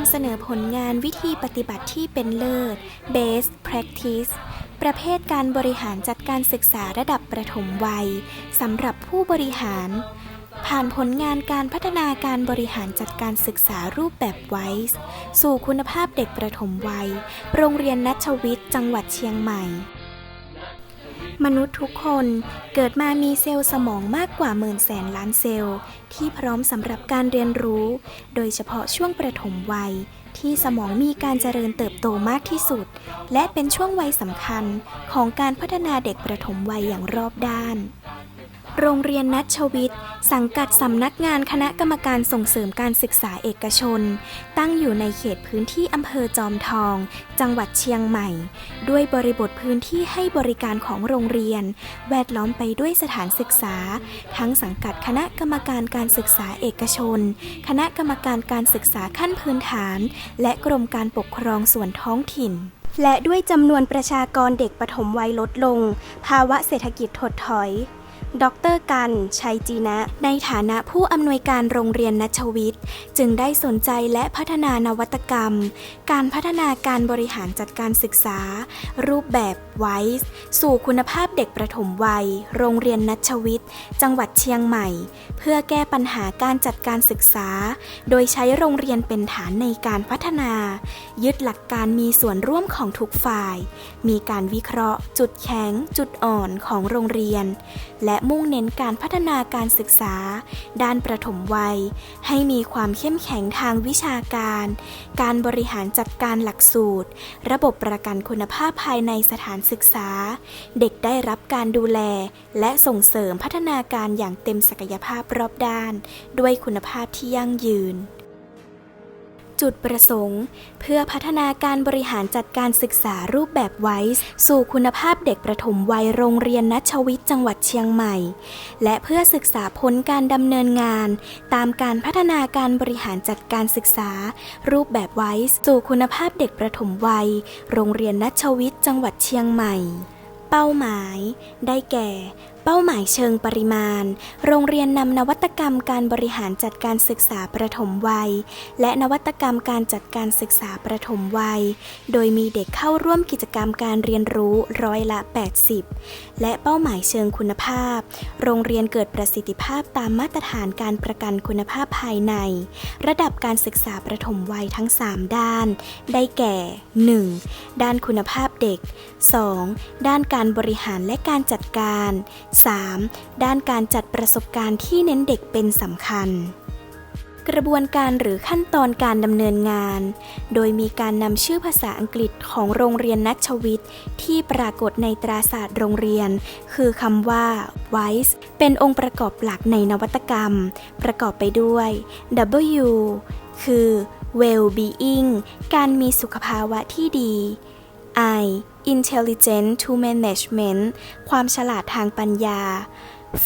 ำเสนอผลงานวิธีปฏิบัติที่เป็นเลิศ Best Practice ประเภทการบริหารจัดการศึกษาระดับประถมวัยสำหรับผู้บริหาร ผ่านผลงานการพัฒนาการบริหารจัดการศึกษารูปแบบไวส์สู่คุณภาพเด็กประถมวัย โรงเรียนนัชวิทย์จังหวัดเชียงใหม่ มนุษย์ทุกคนเกิดมามีเซลล์สมองมากกว่าหมื่นแสนล้านเซลล์ ที่พร้อมสำหรับการเรียนรู้ โดยเฉพาะช่วงประถมวัย ที่สมองมีการเจริญเติบโตมากที่สุด และเป็นช่วงวัยสำคัญของการพัฒนาเด็กประถมวัยอย่างรอบด้าน โรงเรียนนัชวิทย์ สังกัดสำนักงานคณะกรรมการส่งเสริมการศึกษาเอกชน ตั้งอยู่ในเขตพื้นที่อำเภอจอมทอง จังหวัดเชียงใหม่ ด้วยบริบทพื้นที่ให้บริการของโรงเรียน แวดล้อมไปด้วยสถานศึกษา ทั้งสังกัดคณะกรรมการการศึกษาเอกชน คณะกรรมการการศึกษาขั้นพื้นฐาน และกรมการปกครองส่วนท้องถิ่นและด้วยจำนวนประชากรเด็กปฐมวัยลดลง ภาวะเศรษฐกิจถดถอย ดรกันชัยจีนะ ในฐานะผู้อำนวยการโรงเรียนนัชวิทย์ จึงได้สนใจและพัฒนานวัตกรรม การพัฒนาการบริหารจัดการศึกษา รูปแบบ ไวส์สู่คุณภาพเด็กประถมวัย โรงเรียนนัชวิทย์ จังหวัดเชียงใหม่ เพื่อแก้ปัญหาการจัดการศึกษา โดยใช้โรงเรียนเป็นฐานในการพัฒนา ยึดหลักการมีส่วนร่วมของทุกฝ่าย มีการวิเคราะห์ จุดแข็ง จุดอ่อนของโรงเรียน และมุ่งเน้นการพัฒนาการศึกษา ด้านประถมวัย ให้มีความเข้มแข็งทางวิชาการ การบริหารจัดการหลักสูตร ระบบประกันคุณภาพภายในสถานศึกษา เด็กได้รับการดูแล และส่งเสริมพัฒนาการอย่างเต็มศักยภาพรอบด้าน ด้วยคุณภาพที่ยั่งยืน จุดประสงค์ เพื่อพัฒนาการบริหารจัดการศึกษารูปแบบไวส์สู่คุณภาพเด็กประถมวัยโรงเรียนนัชวิทย์จังหวัดเชียงใหม่ และเพื่อศึกษาผลการดำเนินงาน ตามการพัฒนาการบริหารจัดการศึกษา รูปแบบไวส์สู่คุณภาพเด็กประถมวัย โรงเรียนนัชวิทย์จังหวัดเชียงใหม่ เป้าหมาย ได้แก่ เป้าหมายเชิงปริมาณ โรงเรียนนำนวัตกรรมการบริหารจัดการศึกษาประถมวัย และนวัตกรรมการจัดการศึกษาประถมวัย โดยมีเด็กเข้าร่วมกิจกรรมการเรียนรู้ร้อยละ 80 และเป้าหมายเชิงคุณภาพ โรงเรียนเกิดประสิทธิภาพตามมาตรฐานการประกันคุณภาพภายใน ระดับการศึกษาประถมวัยทั้ง 3 ด้าน ได้แก่ 1. ด้านคุณภาพเด็ก 2. ด้านการบริหารและการจัดการ 3. ด้านการจัดประสบการณ์ที่เน้นเด็กเป็นสำคัญ กระบวนการหรือขั้นตอนการดำเนินงาน โดยมีการนำชื่อภาษาอังกฤษของโรงเรียนนัชวิทย์ที่ปรากฏในตราศาสตร์โรงเรียน คือคำว่า wise เป็นองค์ประกอบหลักในนวัตกรรม ประกอบไปด้วย W คือ well-being การมีสุขภาวะที่ดี I intelligent to management ความฉลาดทางปัญญา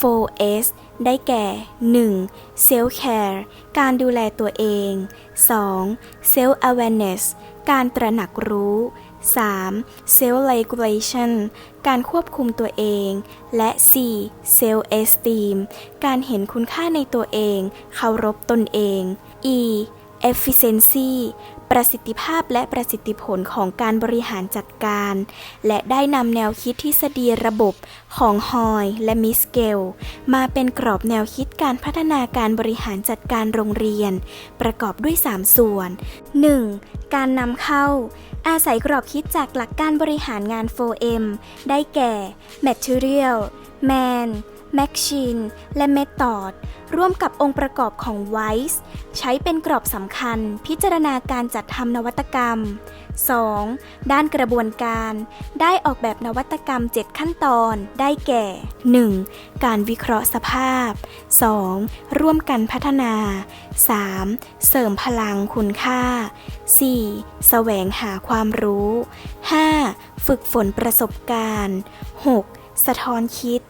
4S ได้แก่ 1. self care การดูแลตัวเอง 2. self awareness การตระหนักรู้ 3. self regulation การควบคุมตัวเอง และ 4. self esteem การเห็นคุณค่าในตัวเอง เคารพตนเอง E efficiency ประสิทธิภาพและประสิทธิผลของการบริหารจัดการ และได้นำแนวคิดทฤษฎีระบบของฮอยและมิสเกล มาเป็นกรอบแนวคิดการพัฒนาการบริหารจัดการโรงเรียน ประกอบด้วย 3 ส่วน 1. การนำเข้า อาศัยกรอบคิดจากหลักการบริหารงาน 4M ได้แก่ Material Man Machine และ Method ร่วมกับองค์ประกอบของ WISE ใช้เป็นกรอบสำคัญพิจารณาการจัดทำนวัตกรรม 2. ด้านกระบวนการได้ออกแบบนวัตกรรม 7 ขั้นตอนได้แก่ 1. การวิเคราะห์สภาพ 2. ร่วมกันพัฒนา 3. เสริมพลังคุณค่า 4. แสวงหาความรู้ 5. ฝึกฝนประสบการณ์ 6. สะท้อนคิด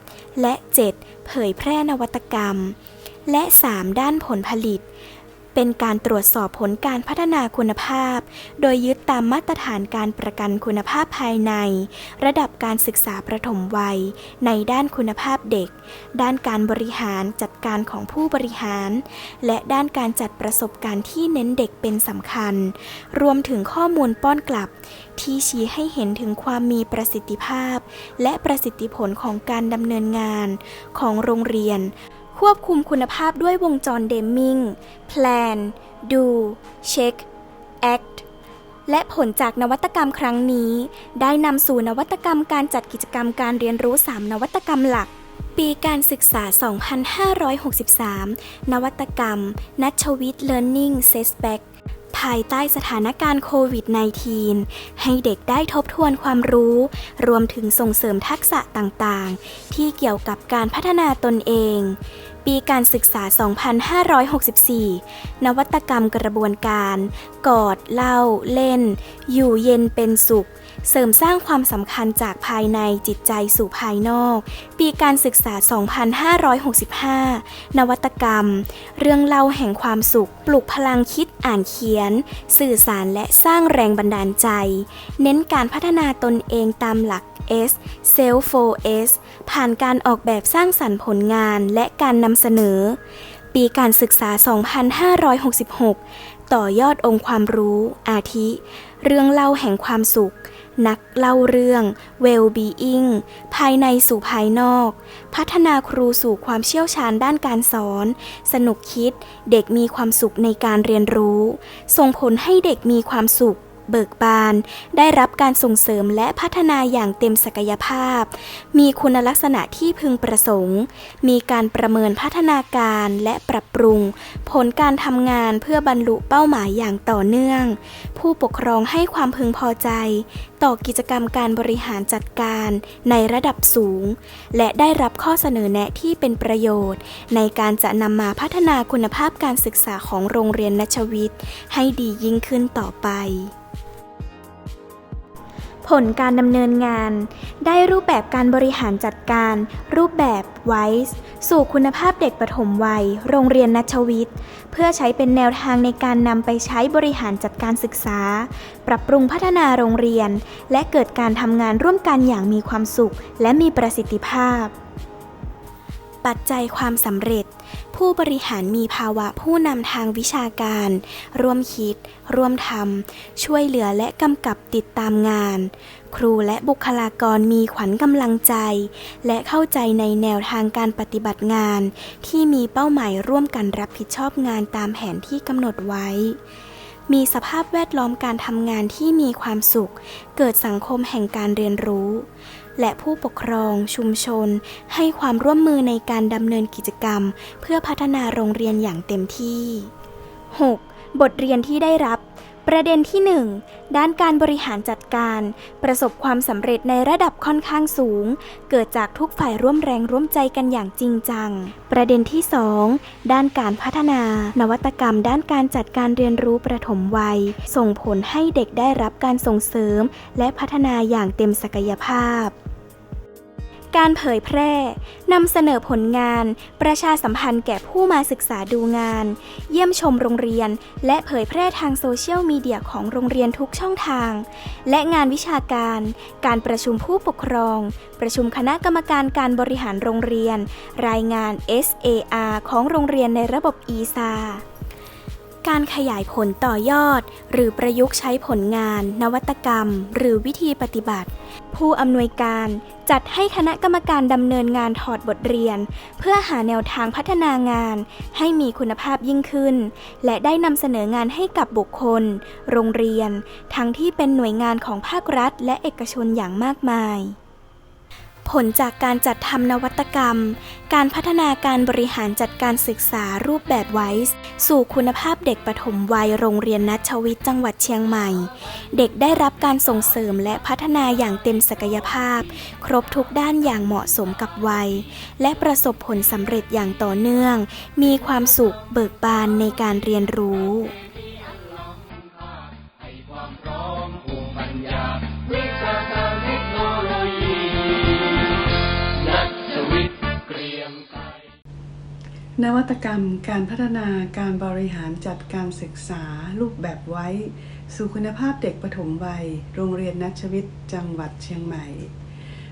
และ 7. เผยแพร่นวัตกรรม และ 3 ด้านผลผลิต เป็นการตรวจสอบผลการพัฒนาคุณภาพ โดยยึดตามมาตรฐานการประกันคุณภาพภายใน ระดับการศึกษาประถมวัย ในด้านคุณภาพเด็ก ด้านการบริหารจัดการของผู้บริหาร และด้านการจัดประสบการณ์ที่เน้นเด็กเป็นสำคัญ รวมถึงข้อมูลป้อนกลับ ที่ชี้ให้เห็นถึงความมีประสิทธิภาพ และประสิทธิผลของการดำเนินงาน ของโรงเรียน ควบคุมคุณภาพด้วยวงจรเดมมิง plan do check act และผลจากนวัตกรรมครั้งนี้ ได้นำสู่นวัตกรรมการจัดกิจกรรมการเรียนรู้ 3 นวัตกรรมหลัก ปีการศึกษา 2563 นวัตกรรม นัชวิทย์ Learning Setback ภายใต้สถานการณ์โควิด -19 ให้เด็กได้ทบทวนความรู้ รวมถึงส่งเสริมทักษะต่างๆ ที่เกี่ยวกับการพัฒนาตนเอง ปีการศึกษา 2564 นวัตกรรมกระบวนการ กอด เล่า เล่น อยู่เย็นเป็นสุข เสริมสร้างความสำคัญจากภายในจิตใจสู่ภายนอก ปีการศึกษา 2565 นวัตกรรม เรื่องเล่าแห่งความสุข ปลุกพลังคิดอ่านเขียน สื่อสารและสร้างแรงบันดาลใจ เน้นการพัฒนาตนเองตามหลัก S Self 4 S ผ่านการออกแบบสร้างสรรค์ผลงานและการนำเสนอ ปีการศึกษา 2566 ต่อยอดองค์ความรู้ อาทิ เรื่องเล่าแห่งความสุข นักเล่าเรื่อง well-being ภายในสู่ภายนอก พัฒนาครูสู่ความเชี่ยวชาญด้านการสอน สนุกคิด เด็กมีความสุขในการเรียนรู้ ส่งผลให้เด็กมีความสุข เบิกบาน ได้รับการส่งเสริมและพัฒนาอย่างเต็มศักยภาพ มีคุณลักษณะที่พึงประสงค์ มีการประเมินพัฒนาการและปรับปรุง ผลการทำงานเพื่อบรรลุเป้าหมายอย่างต่อเนื่อง ผู้ปกครองให้ความพึงพอใจ ต่อกิจกรรมการบริหารจัดการในระดับสูง และได้รับข้อเสนอแนะที่เป็นประโยชน์ ในการจะนำมาพัฒนาคุณภาพการศึกษาของโรงเรียนนชวิทย์ให้ดียิ่งขึ้นต่อไป ผลการดำเนินงาน ได้รูปแบบการบริหารจัดการ รูปแบบ WISE สู่คุณภาพเด็กปฐมวัย โรงเรียนนัชวิทย์ เพื่อใช้เป็นแนวทางในการนำไปใช้บริหารจัดการศึกษา ปรับปรุงพัฒนาโรงเรียน และเกิดการทำงานร่วมกันอย่างมีความสุข และมีประสิทธิภาพ ปัจจัยความสำเร็จ ผู้บริหารมีภาวะผู้นำทางวิชาการ ร่วมคิด ร่วมทำ ช่วยเหลือและกำกับติดตามงาน ครูและบุคลากรมีขวัญกำลังใจ และเข้าใจในแนวทางการปฏิบัติงาน ที่มีเป้าหมายร่วมกันรับผิดชอบงานตามแผนที่กำหนดไว้ มีสภาพแวดล้อมการทำงานที่มีความสุข เกิดสังคมแห่งการเรียนรู้ และผู้ปกครอง ชุมชน ให้ความร่วมมือในการดำเนินกิจกรรม เพื่อพัฒนาโรงเรียนอย่างเต็มที่ 6. บทเรียนที่ได้รับ ประเด็นที่ 1 ด้านการบริหารจัดการ ประสบความสำเร็จในระดับค่อนข้างสูง เกิดจากทุกฝ่ายร่วมแรงร่วมใจกันอย่างจริงจัง ประเด็นที่ 2 ด้านการพัฒนา นวัตกรรม ด้านการจัดการเรียนรู้ประถมวัย ส่งผลให้เด็กได้รับการส่งเสริม และพัฒนาอย่างเต็มศักยภาพ การเผยแพร่นำเสนอผลงาน ประชาสัมพันธ์แก่ผู้มาศึกษาดูงาน เยี่ยมชมโรงเรียน และเผยแพร่ทางโซเชียลมีเดียของโรงเรียนทุกช่องทาง และงานวิชาการ การประชุมผู้ปกครอง ประชุมคณะกรรมการการบริหารโรงเรียน รายงาน SAR ของโรงเรียนในระบบ ESA การขยายผลต่อยอด หรือประยุกต์ใช้ผลงาน นวัตกรรม หรือวิธีปฏิบัติ ผู้อำนวยการจัดให้คณะกรรมการดำเนินงานถอดบทเรียน เพื่อหาแนวทางพัฒนางาน ให้มีคุณภาพยิ่งขึ้น และได้นำเสนองานให้กับบุคคล โรงเรียน ทั้งที่เป็นหน่วยงานของภาครัฐ และเอกชนอย่างมากมาย ผลจากการจัดทำนวัตกรรม การพัฒนาการบริหารจัดการศึกษารูปแบบไวส์สู่คุณภาพเด็กปฐมวัยโรงเรียนนัชวิทย์จังหวัดเชียงใหม่ เด็กได้รับการส่งเสริมและพัฒนาอย่างเต็มศักยภาพ ครบทุกด้านอย่างเหมาะสมกับวัย และประสบผลสำเร็จอย่างต่อเนื่อง มีความสุขเบิกบานในการเรียนรู้ นวัตกรรมการพัฒนาการบริหารจัดการศึกษารูปแบบไว้ สู่คุณภาพเด็กปฐมวัย โรงเรียนนัชวิทย์จังหวัดเชียงใหม่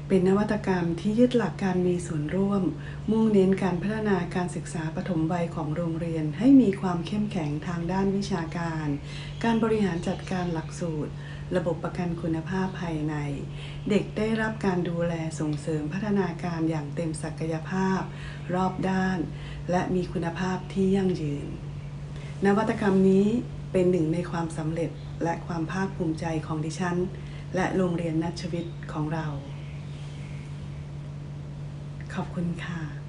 เป็นนวัตกรรมที่ยึดหลักการมีส่วนร่วม มุ่งเน้นการพัฒนาการศึกษาปฐมวัยของโรงเรียนให้มีความเข้มแข็งทางด้านวิชาการ การบริหารจัดการหลักสูตร ระบบประกันคุณภาพภายใน เด็กได้รับการดูแลส่งเสริมพัฒนาการอย่างเต็มศักยภาพ รอบด้าน และมีคุณภาพที่ยั่งยืน นวัตกรรมนี้เป็นหนึ่งในความสำเร็จและความภาคภูมิใจของดิฉัน และโรงเรียนนัชวิทย์ของเรา ขอบคุณค่ะ